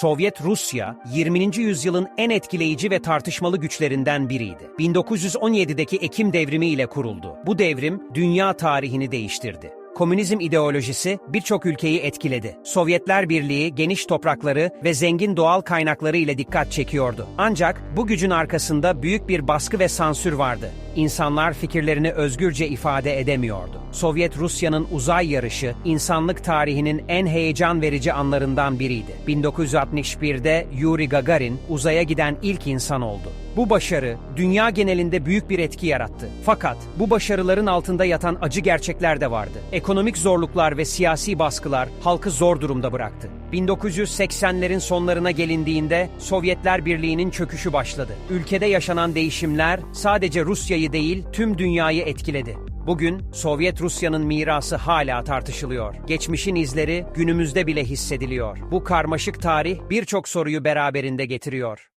Sovyet Rusya, 20. yüzyılın en etkileyici ve tartışmalı güçlerinden biriydi. 1917'deki Ekim devrimi ile kuruldu. Bu devrim dünya tarihini değiştirdi. Komünizm ideolojisi birçok ülkeyi etkiledi. Sovyetler Birliği geniş toprakları ve zengin doğal kaynakları ile dikkat çekiyordu. Ancak bu gücün arkasında büyük bir baskı ve sansür vardı. İnsanlar fikirlerini özgürce ifade edemiyordu. Sovyet Rusya'nın uzay yarışı insanlık tarihinin en heyecan verici anlarından biriydi. 1961'de Yuri Gagarin uzaya giden ilk insan oldu. Bu başarı dünya genelinde büyük bir etki yarattı. Fakat bu başarıların altında yatan acı gerçekler de vardı. Ekonomik zorluklar ve siyasi baskılar halkı zor durumda bıraktı. 1980'lerin sonlarına gelindiğinde Sovyetler Birliği'nin çöküşü başladı. Ülkede yaşanan değişimler sadece Rusya'yı değil tüm dünyayı etkiledi. Bugün Sovyet Rusya'nın mirası hala tartışılıyor. Geçmişin izleri günümüzde bile hissediliyor. Bu karmaşık tarih birçok soruyu beraberinde getiriyor.